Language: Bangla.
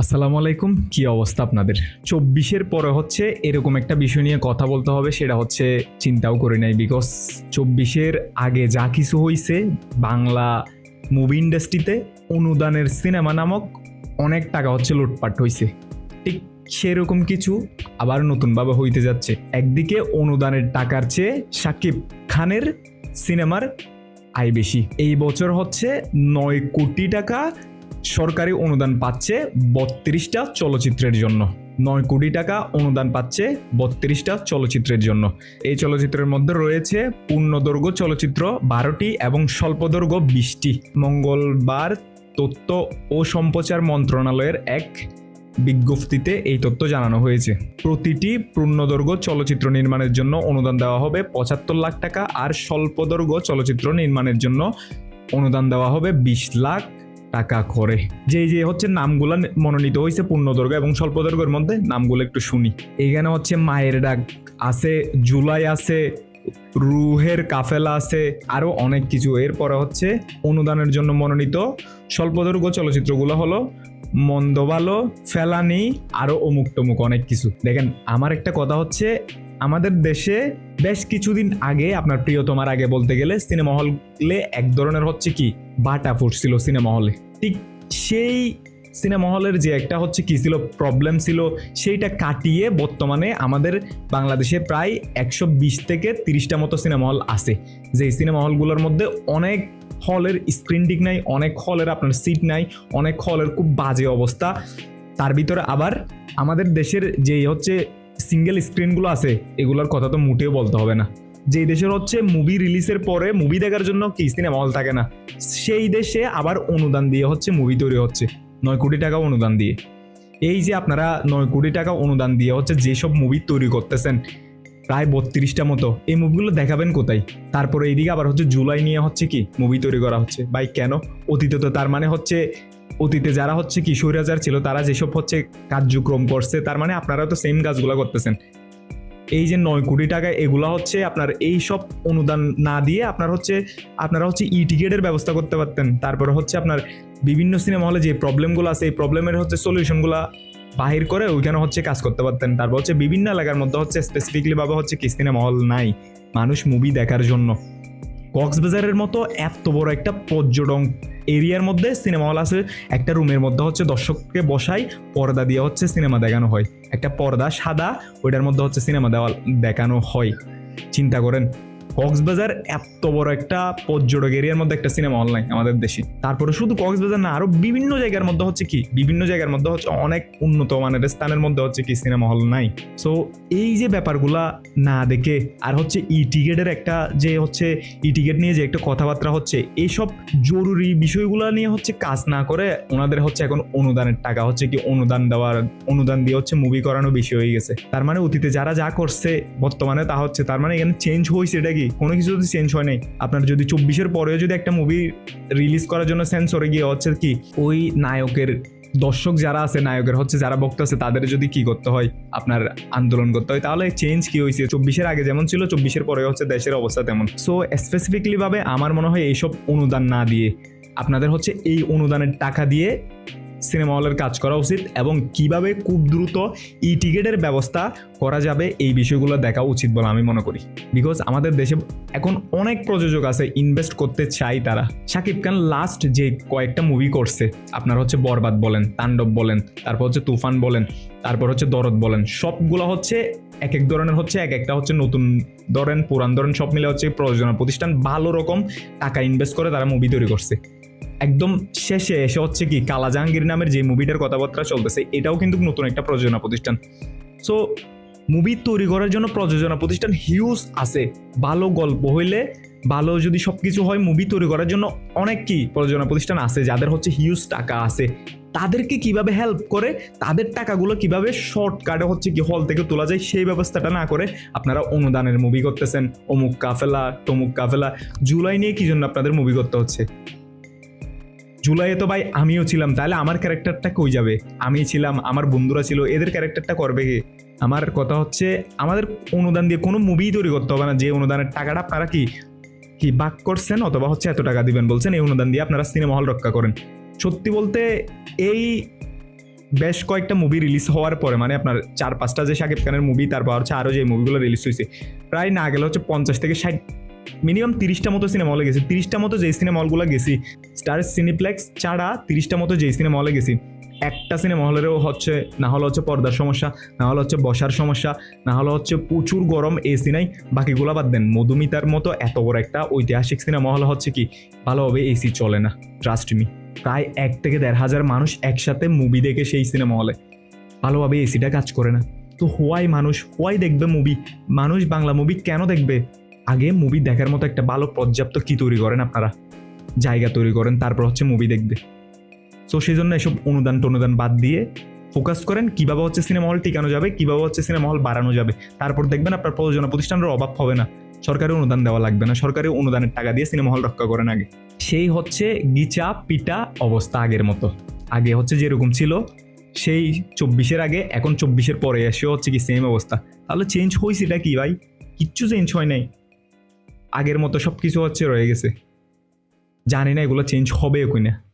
আসসালামু আলাইকুম, কি অবস্থা আপনাদের? চব্বিশের পরে হচ্ছে এরকম একটা বিষয় নিয়ে কথা বলতে হবে, সেটা হচ্ছে চিন্তাও করি নাই বিকজ চব্বিশের আগে যা কিছু হয়েছে বাংলা মুভি ইন্ডাস্ট্রিতে অনুদানের সিনেমা নামক অনেক টাকা হচ্ছে লুটপাট হয়েছে ঠিক সেরকম কিছু আবার নতুনভাবে হইতে যাচ্ছে। একদিকে অনুদানের টাকার চেয়ে সাকিব খানের সিনেমার আয় বেশি। এই বছর হচ্ছে নয় কোটি টাকা সরকারি অনুদান পাচ্ছে বত্রিশটা চলচ্চিত্রের জন্য। নয় কোটি টাকা অনুদান পাচ্ছে বত্রিশটা চলচ্চিত্রের জন্য। এই চলচ্চিত্রের মধ্যে রয়েছে পূর্ণদৈর্ঘ্য চলচ্চিত্র বারোটি এবং স্বল্পদৈর্ঘ্য বিশটি। মঙ্গলবার তথ্য ও সম্প্রচার মন্ত্রণালয়ের এক বিজ্ঞপ্তিতে এই তথ্য জানানো হয়েছে। প্রতিটি পূর্ণদৈর্ঘ্য চলচ্চিত্র নির্মাণের জন্য অনুদান দেওয়া হবে পঁচাত্তর লাখ টাকা আর স্বল্পদৈর্ঘ্য চলচ্চিত্র নির্মাণের জন্য অনুদান দেওয়া হবে বিশ লাখ টাকা করে যে যে হচ্ছে নামগুলো মনোনীত হয়েছে পূর্ণদৈর্ঘ্য এবং স্বল্পদৈর্ঘ্যের মধ্যে নামগুলো একটু শুনি। এইখানে হচ্ছে মায়ের ডাক আছে, জুলাই আছে, রুহের কাফেলা আছে আরও অনেক কিছু। এরপরে হচ্ছে অনুদানের জন্য মনোনীত স্বল্পদৈর্ঘ্য চলচ্চিত্রগুলো হলো মন্দ ভালো ফেলানি আরও অমুক টমুক অনেক কিছু। দেখেন, আমার একটা কথা হচ্ছে আমাদের দেশে বেশ কিছুদিন আগে, আপনার প্রিয়তমার আগে বলতে গেলে, সিনেমা হলে এক ধরনের হচ্ছে কি, বাটা ফুটছিল সিনেমা হলে। ঠিক সেই সিনেমা হলের যে একটা হচ্ছে কি ছিল প্রবলেম ছিল, সেইটা কাটিয়ে বর্তমানে আমাদের বাংলাদেশে প্রায় একশো বিশ থেকে তিরিশটা মতো সিনেমা হল আছে। যে সিনেমা হলগুলোর মধ্যে অনেক হলের স্ক্রিন ঠিক নাই, অনেক হলের আপনার সিট নাই, অনেক হলের খুব বাজে অবস্থা। তার ভিতরে আবার আমাদের দেশের যেই হচ্ছে সিঙ্গেল স্ক্রিনগুলো আছে, এগুলোর কথা তো মোটেও বলতে হবে না। যেই দেশের হচ্ছে মুভি রিলিজের পরে মুভি দেখার জন্য কি সিনেমা হল থাকে না, সেই দেশে আবার অনুদান দিয়ে হচ্ছে মুভি তৈরি হচ্ছে, নয় কোটি টাকা অনুদান দিয়ে। এই যে আপনারা নয় কোটি টাকা অনুদান দিয়ে হচ্ছে যেসব মুভি তৈরি করতেছেন প্রায় বত্রিশটা মতো। এই মুভিগুলো দেখাবেন কোথায়? তারপরে এইদিকে আবার হচ্ছে জুলাই নিয়ে হচ্ছে কি মুভি তৈরি করা হচ্ছে। বাই কেন? অতীতে তো তার মানে হচ্ছে, অতীতে যারা হচ্ছে কি ছিল, তারা যেসব হচ্ছে কার্যক্রম করছে, তার মানে আপনারা তো সেম কাজগুলো করতেছেন। এই যে নয় কোটি টাকা এগুলা হচ্ছে আপনার এই সব অনুদান না দিয়ে আপনার হচ্ছে, আপনারা হচ্ছে ই টিকেটের ব্যবস্থা করতে পারতেন। তারপরে হচ্ছে আপনার বিভিন্ন সিনেমা হলে যে প্রবলেমগুলো আছে, এই প্রবলেমের হচ্ছে সলিউশনগুলো বাহির করে ওইখানে হচ্ছে কাজ করতে পারতেন। তারপর হচ্ছে বিভিন্ন এলাকার মধ্যে হচ্ছে স্পেসিফিকলি ভাবে হচ্ছে কি সিনেমা হল নাই। মানুষ মুভি দেখার জন্য। কক্সবাজারের মতো এত বড় একটা পর্যটন এরিয়ার মধ্যে সিনেমা হল আছে। একটা রুমের মধ্যে হচ্ছে দর্শককে বসাই পর্দা দিয়ে হচ্ছে সিনেমা দেখানো হয়। একটা পর্দা সাদা, ওইটার মধ্যে হচ্ছে সিনেমা দেওয়া দেখানো হয়। চিন্তা করেন। কক্সবাজার এত বড় একটা পর্যটক এরিয়ার মধ্যে একটা সিনেমা হল নাই আমাদের দেশে। তারপরে শুধু কক্সবাজার না, আরও বিভিন্ন জায়গার মধ্যে হচ্ছে কি, বিভিন্ন জায়গার মধ্যে হচ্ছে অনেক উন্নত মানের স্থানের মধ্যে হচ্ছে কি সিনেমা হল নাই। সো এই যে ব্যাপারগুলা না দেখে, আর হচ্ছে ই টিকেটের একটা যে হচ্ছে ই টিকেট নিয়ে যে একটা কথাবার্তা হচ্ছে এইসব জরুরি বিষয়গুলো নিয়ে হচ্ছে কাজ না করে ওনাদের হচ্ছে এখন অনুদানের টাকা, হচ্ছে কি অনুদান দেওয়ার, অনুদান দিয়ে হচ্ছে মুভি করানো বেশি হয়ে গেছে। তার মানে অতীতে যারা যা করছে বর্তমানে তা হচ্ছে, তার মানে এখানে চেঞ্জ হয়েছে এটা কি? কোনো কিছু যদি চেঞ্জ হয় নাই, আপনার যদি চব্বিশের পরেও যদি একটা মুভি রিলিজ করার জন্য সেন্সরে গিয়ে হচ্ছে কি, ওই নায়কের দর্শক যারা আছে, নায়কের হচ্ছে যারা বক্তা আছে, তাদের যদি কি করতে হয়, আপনার আন্দোলন করতে হয়, তাহলে চেঞ্জ কি হয়েছে চব্বিশের আগে যেমন ছিল, চব্বিশের পরে হচ্ছে দেশের অবস্থা তেমন। সো স্পেসিফিকলি ভাবে আমার মনে হয় এইসব অনুদান না দিয়ে, আপনাদের হচ্ছে এই অনুদানের টাকা দিয়ে সিনেমা হলের কাজ করা উচিত এবং কীভাবে খুব দ্রুত ই টিকিটের ব্যবস্থা করা যাবে এই বিষয়গুলো দেখা উচিত বলে আমি মনে করি। বিকজ আমাদের দেশে এখন অনেক প্রযোজক আছে ইনভেস্ট করতে চাই তারা। শাকিব খান লাস্ট যে কয়েকটা মুভি করছে, আপনার হচ্ছে বরবাদ বলেন, তাণ্ডব বলেন, তারপর হচ্ছে তুফান বলেন, তারপর হচ্ছে দরদ বলেন, সবগুলো হচ্ছে এক এক ধরনের হচ্ছে এক একটা হচ্ছে নতুন ধরেন, পুরান ধরেন, সব মিলে হচ্ছে প্রযোজনা প্রতিষ্ঠান ভালো রকম টাকা ইনভেস্ট করে তারা মুভি তৈরি করছে। একদম শেষে এসে হচ্ছে কি কালা জাহাঙ্গীর নামের যে মুভিটার কথাবার্তা চলতেছে, এটাও কিন্তু নতুন একটা প্রযোজনা প্রতিষ্ঠান। সো মুভি তৈরি করার জন্য প্রযোজনা প্রতিষ্ঠান হিউজ আছে। ভালো গল্প হইলে ভালো যদি সব কিছু হয় মুভি তৈরি করার জন্য অনেক কি প্রযোজনা প্রতিষ্ঠান আছে, যাদের হচ্ছে হিউজ টাকা আছে। তাদেরকে কীভাবে হেল্প করে, তাদের টাকাগুলো কীভাবে শর্টকাটে হচ্ছে কি হল থেকে তোলা যায়, সেই ব্যবস্থাটা না করে আপনারা অনুদানের মুভি করতেছেন। অমুক কাফেলা, তমুক কাফেলা, জুলাই নিয়ে কি জন্য আপনাদের মুভি করতে হচ্ছে? জুলাইয়ে তো ভাই আমিও ছিলাম, তাহলে আমার ক্যারেক্টারটা কই যাবে? আমি ছিলাম, আমার বন্ধুরা ছিল, এদের ক্যারেক্টারটা করবে কে? আমার কথা হচ্ছে, আমাদের অনুদান দিয়ে কোনো মুভি তৈরি করতে হবে না, যে অনুদানের টাকাটা আপনারা কি কি বাক করছেন অথবা হচ্ছে এত টাকা দিবেন বলছেন, এই অনুদান দিয়ে আপনারা সিনেমা হল রক্ষা করেন। সত্যি বলতে, এই বেশ কয়েকটা মুভি রিলিজ হওয়ার পরে মানে আপনার চার পাঁচটা যে শাকিব খানের মুভি তারপর হচ্ছে আরও যে মুভিগুলো রিলিজ হয়েছে প্রায় না গেলে হচ্ছে পঞ্চাশ থেকে ষাট মিনিমাম তিরিশটা মতো সিনেমা হলে গেছি। তিরিশটা মতো যেই সিনেমা হলগুলো গেছি, স্টার সিনিপ্লেক্স ছাড়া তিরিশটা মতো যেই সিনেমা হলে গেছি। একটা সিনেমা হলেরও হচ্ছে, না হলে হচ্ছে পর্দার সমস্যা, না হলে হচ্ছে বসার সমস্যা, না হলে হচ্ছে প্রচুর গরম এসি নাই, বাকিগুলো বাদ দেন। মধুমিতার মতো এত বড় একটা ঐতিহাসিক সিনেমা হলে হচ্ছে কি, ভালোভাবে এসি চলে না ট্রাস্ট মি প্রায় এক থেকে দেড় হাজার মানুষ একসাথে মুভি দেখে সেই সিনেমা হলে ভালোভাবে এসিটা কাজ করে না। তো হোয়াই মানুষ হোয়াই দেখবে মুভি মানুষ বাংলা মুভি কেন দেখবে? আগে মুভি দেখার মতো একটা ভালো পর্যাপ্ত কি তৈরি করেন আপনারা? জায়গা তৈরি করেন, তারপর হচ্ছে মুভি দেখবে। সো সেই জন্য এসব অনুদান টনুদান বাদ দিয়ে ফোকাস করেন কীভাবে হচ্ছে সিনেমা হল টিকানো যাবে, কীভাবে হচ্ছে সিনেমা হল বাড়ানো যাবে। তারপর দেখবেন আপনার প্রযোজনা প্রতিষ্ঠানের অভাব হবে না। সরকারি অনুদান দেওয়া লাগবে না। সরকারি অনুদানের টাকা দিয়ে সিনেমা হল রক্ষা করেন আগে। সেই হচ্ছে গিচা পিটা অবস্থা আগের মতো। আগে হচ্ছে যেরকম ছিল, সেই চব্বিশের আগে, এখন চব্বিশের পরে এসে হচ্ছে কি সেম অবস্থা। তাহলে চেঞ্জ হয়েছে এটা কি ভাই? কিচ্ছু চেঞ্জ হয় নাই। আগের মতো সব কিছু হচ্ছে রয়ে গেছে। জানি না এগুলো চেঞ্জ হবে কিনা।